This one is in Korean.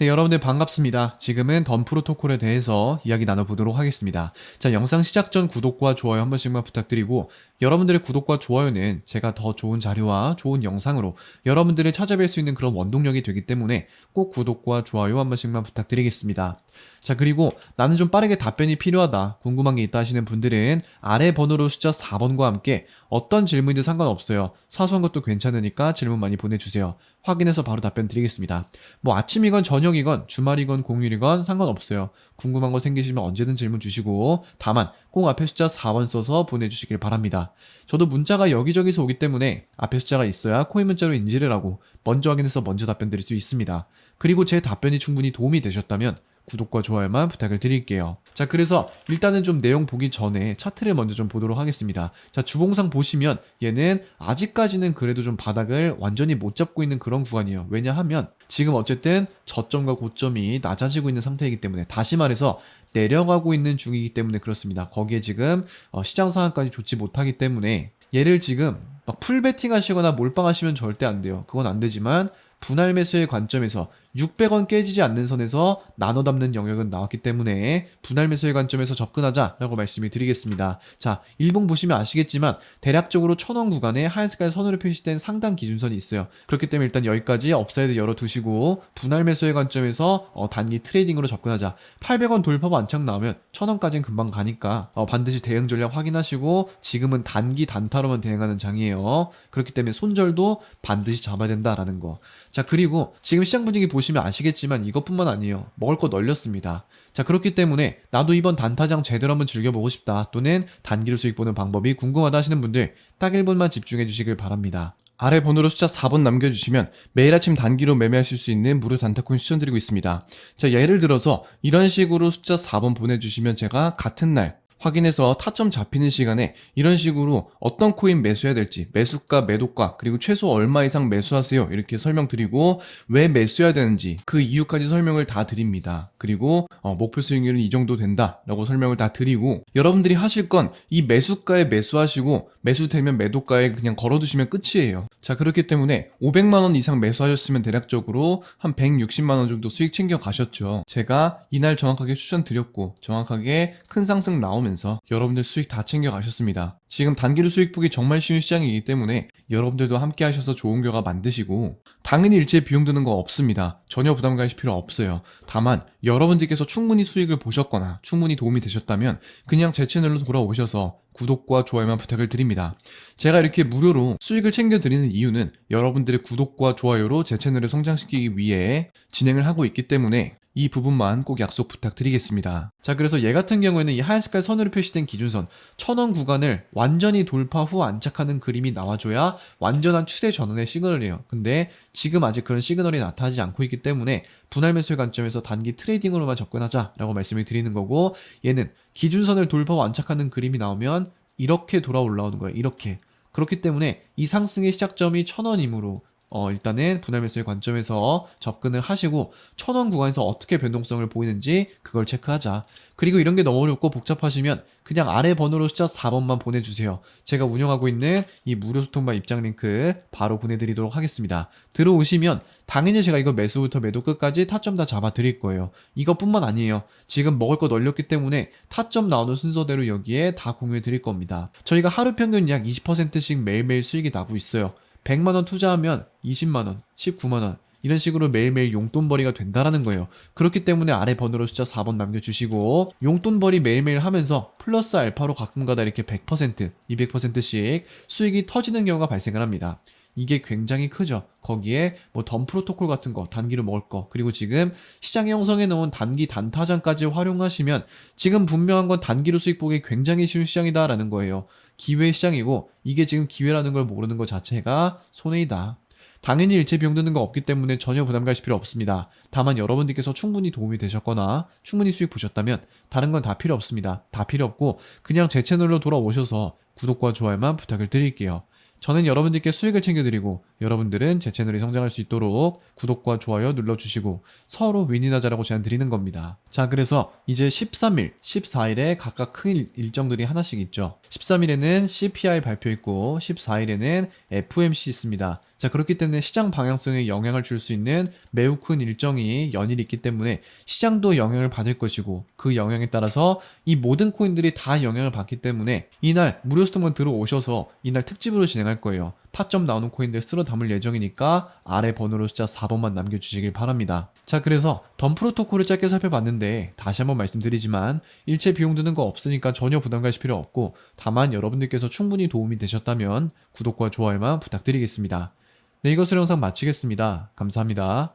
네, 여러분들 반갑습니다. 지금은 덤 프로토콜에 대해서 이야기 나눠보도록 하겠습니다. 자, 영상 시작 전 구독과 좋아요 한 번씩만 부탁드리고, 여러분들의 구독과 좋아요는 제가 더 좋은 자료와 좋은 영상으로 여러분들을 찾아뵐 수 있는 그런 원동력이 되기 때문에 꼭 구독과 좋아요 한 번씩만 부탁드리겠습니다. 자, 그리고 나는 좀 빠르게 답변이 필요하다, 궁금한 게 있다 하시는 분들은 아래 번호로 숫자 4번과 함께 어떤 질문이든 상관없어요. 사소한 것도 괜찮으니까 질문 많이 보내주세요. 확인해서 바로 답변 드리겠습니다. 뭐 아침이건 저녁 이건 주말이건 공휴일이건 상관없어요. 궁금한 거 생기시면 언제든 질문 주시고 다만 꼭 앞에 숫자 4번 써서 보내주시길 바랍니다. 저도 문자가 여기저기서 오기 때문에 앞에 숫자가 있어야 코인 문자로 인지를 하고 먼저 확인해서 먼저 답변 드릴 수 있습니다. 그리고 제 답변이 충분히 도움이 되셨다면 구독과 좋아요만 부탁을 드릴게요. 자, 그래서 일단은 좀 내용 보기 전에 차트를 먼저 좀 보도록 하겠습니다. 자, 주봉상 보시면 얘는 아직까지는 그래도 좀 바닥을 완전히 못 잡고 있는 그런 구간이에요. 왜냐하면 지금 어쨌든 저점과 고점이 낮아지고 있는 상태이기 때문에 다시 말해서 내려가고 있는 중이기 때문에 그렇습니다. 거기에 지금 어, 시장 상황까지 좋지 못하기 때문에 얘를 지금 막 풀베팅 하시거나 몰빵 하시면 절대 안 돼요. 그건 안 되지만 분할 매수의 관점에서 600원 깨지지 않는 선에서 나눠 담는 영역은 나왔기 때문에 분할 매수의 관점에서 접근하자라고 말씀을 드리겠습니다. 자, 일봉 보시면 아시겠지만 대략적으로 1000원 구간에 하얀 색깔 선으로 표시된 상단 기준선이 있어요. 그렇기 때문에 일단 여기까지 업사이드 열어두시고 분할 매수의 관점에서 어, 단기 트레이딩으로 접근하자. 800원 돌파부 안착 나오면 1000원까지는 금방 가니까 어, 반드시 대응 전략 확인하시고 지금은 단기 단타로만 대응하는 장이에요. 그렇기 때문에 손절도 반드시 잡아야 된다라는 거. 자, 그리고 지금 시장 분위기 보시면 아시겠지만 이것뿐만 아니에요. 먹을 거 널렸습니다. 자, 그렇기 때문에 나도 이번 단타장 제대로 한번 즐겨보고 싶다. 또는 단기로 수익 보는 방법이 궁금하다 하시는 분들 딱 1분만 집중해 주시길 바랍니다. 아래 번호로 숫자 4번 남겨주시면 매일 아침 단기로 매매하실 수 있는 무료 단타코인 추천드리고 있습니다. 자, 예를 들어서 이런 식으로 숫자 4번 보내주시면 제가 같은 날 확인해서 타점 잡히는 시간에 이런 식으로 어떤 코인 매수해야 될지 매수가 매도가 그리고 최소 얼마 이상 매수하세요. 이렇게 설명드리고 왜 매수해야 되는지 그 이유까지 설명을 다 드립니다. 그리고 어, 목표 수익률은 이 정도 된다 라고 설명을 다 드리고 여러분들이 하실 건 이 매수가에 매수하시고 매수되면 매도가에 그냥 걸어두시면 끝이에요. 자 그렇기 때문에 500만원 이상 매수하셨으면 대략적으로 한 160만원 정도 수익 챙겨 가셨죠. 제가 이날 정확하게 추천드렸고 정확하게 큰 상승 나오면 하면서 여러분들 수익 다 챙겨 가셨습니다. 지금 단기로 수익 보기 정말 쉬운 시장이기 때문에 여러분들도 함께 하셔서 좋은 결과 만드시고 당연히 일체 비용 드는 거 없습니다. 전혀 부담 가실 필요 없어요. 다만 여러분들께서 충분히 수익을 보셨거나 충분히 도움이 되셨다면 그냥 제 채널로 돌아오셔서 구독과 좋아요만 부탁을 드립니다. 제가 이렇게 무료로 수익을 챙겨드리는 이유는 여러분들의 구독과 좋아요로 제 채널을 성장시키기 위해 진행을 하고 있기 때문에 이 부분만 꼭 약속 부탁드리겠습니다. 자, 그래서 얘 같은 경우에는 이 하얀 색깔 선으로 표시된 기준선 1000원 구간을 완전히 돌파 후 안착하는 그림이 나와줘야 완전한 추세 전환의 시그널이에요. 근데 지금 아직 그런 시그널이 나타나지 않고 있기 때문에 분할 매수의 관점에서 단기 트레이딩으로만 접근하자라고 말씀을 드리는 거고 얘는 기준선을 돌파 후 안착하는 그림이 나오면 이렇게 돌아 올라오는 거예요. 이렇게. 그렇기 때문에 이 상승의 시작점이 1000원이므로 어, 일단은 분할 매수의 관점에서 접근을 하시고 천 원 구간에서 어떻게 변동성을 보이는지 그걸 체크하자. 그리고 이런 게 너무 어렵고 복잡하시면 그냥 아래 번호로 숫자 4번만 보내주세요. 제가 운영하고 있는 이 무료 소통방 입장 링크 바로 보내드리도록 하겠습니다. 들어오시면 당연히 제가 이거 매수부터 매도 끝까지 타점 다 잡아 드릴 거예요. 이것뿐만 아니에요. 지금 먹을 거 널렸기 때문에 타점 나오는 순서대로 여기에 다 공유해 드릴 겁니다. 저희가 하루 평균 약 20%씩 매일매일 수익이 나고 있어요. 100만원 투자하면 20만원, 19만원, 이런 식으로 매일매일 용돈벌이가 된다라는 거예요. 그렇기 때문에 아래 번호로 숫자 4번 남겨주시고 용돈벌이 매일매일 하면서 플러스 알파로 가끔가다 이렇게 100%, 200%씩 수익이 터지는 경우가 발생을 합니다. 이게 굉장히 크죠. 거기에 뭐 덤 프로토콜 같은 거, 단기로 먹을 거, 그리고 지금 시장에 형성해 놓은 단기 단타장까지 활용하시면 지금 분명한 건 단기로 수익 보기 굉장히 쉬운 시장이다라는 거예요. 기회 시장이고 이게 지금 기회라는 걸 모르는 것 자체가 손해이다. 당연히 일체 비용 드는 거 없기 때문에 전혀 부담 가실 필요 없습니다. 다만 여러분들께서 충분히 도움이 되셨거나 충분히 수익 보셨다면 다른 건 다 필요 없습니다. 다 필요 없고 그냥 제 채널로 돌아오셔서 구독과 좋아요만 부탁을 드릴게요. 저는 여러분들께 수익을 챙겨드리고 여러분들은 제 채널이 성장할 수 있도록 구독과 좋아요 눌러주시고 서로 윈윈하자라고 제안 드리는 겁니다. 자 그래서 이제 13일, 14일에 각각 큰 일정들이 하나씩 있죠. 13일에는 CPI 발표 있고 14일에는 FMC 있습니다. 자, 그렇기 때문에 시장 방향성에 영향을 줄 수 있는 매우 큰 일정이 연일이 있기 때문에 시장도 영향을 받을 것이고 그 영향에 따라서 이 모든 코인들이 다 영향을 받기 때문에 이날 무료 스톡만 들어오셔서 이날 특집으로 진행할 거예요. 타점 나오는 코인들 쓸어 담을 예정이니까 아래 번호로 숫자 4번만 남겨주시길 바랍니다. 자, 그래서 덤 프로토콜을 짧게 살펴봤는데 다시 한번 말씀드리지만 일체 비용 드는 거 없으니까 전혀 부담 가실 필요 없고 다만 여러분들께서 충분히 도움이 되셨다면 구독과 좋아요만 부탁드리겠습니다. 네, 이것으로 영상 마치겠습니다. 감사합니다.